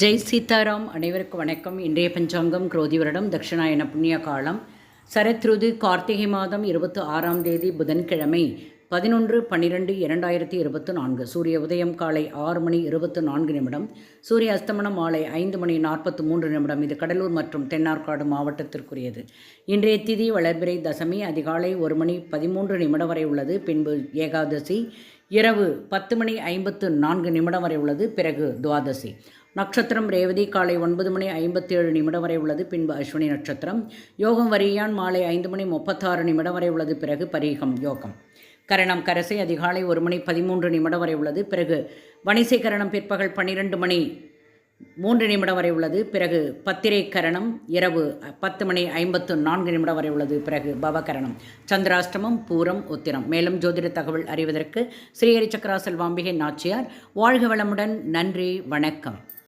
ஜெய் சீதாராம் அனைவருக்கும் வணக்கம். இன்றைய பஞ்சாங்கம் குரோதி வருடம் தட்சிணாயன புண்ணிய காலம். சரத்ருது கார்த்திகை மாதம் இருபத்தி ஆறாம் தேதி புதன்கிழமை பதினொன்று பன்னிரெண்டு இரண்டாயிரத்தி இருபத்தி நான்கு சூரிய உதயம் காலை ஆறு மணி இருபத்தி நான்கு நிமிடம் சூரிய அஸ்தமனம் மாலை ஐந்து மணி நாற்பத்தி மூன்று நிமிடம். இது கடலூர் மற்றும் தென்னார்காடு மாவட்டத்திற்குரியது. இன்றைய திதி வளர்பிறை தசமி அதிகாலை ஒரு மணி பதிமூன்று நிமிடம் வரை உள்ளது. பின்பு ஏகாதசி இரவு பத்து மணி ஐம்பத்து நான்கு நிமிடம் வரை உள்ளது. பிறகு துவாதசி. நட்சத்திரம் ரேவதி காலை ஒன்பது மணி ஐம்பத்தி ஏழு நிமிடம் வரை உள்ளது பின்பு அஸ்வினி நட்சத்திரம். யோகம் வரியான் மாலை ஐந்து மணி முப்பத்தாறு நிமிடம் வரை உள்ளது பிறகு பரீகம் யோகம். கரணம் கரசை அதிகாலை ஒரு மணி பதிமூன்று நிமிடம் வரை உள்ளது பிறகு வணிசை கரணம் பிற்பகல் பன்னிரெண்டு மணி மூன்று நிமிடம் வரை உள்ளது பிறகு பத்திரை கரணம் இரவு பத்து மணி ஐம்பத்து நான்கு நிமிடம் வரை உள்ளது பிறகு பவகரணம். சந்திராஷ்டமம் பூரம் உத்திரம். மேலும் ஜோதிட தகவல் அறிவதற்கு ஸ்ரீஹரி சக்கராசல் வாம்பிகை நாச்சியார். வாழ்க வளமுடன் நன்றி வணக்கம்.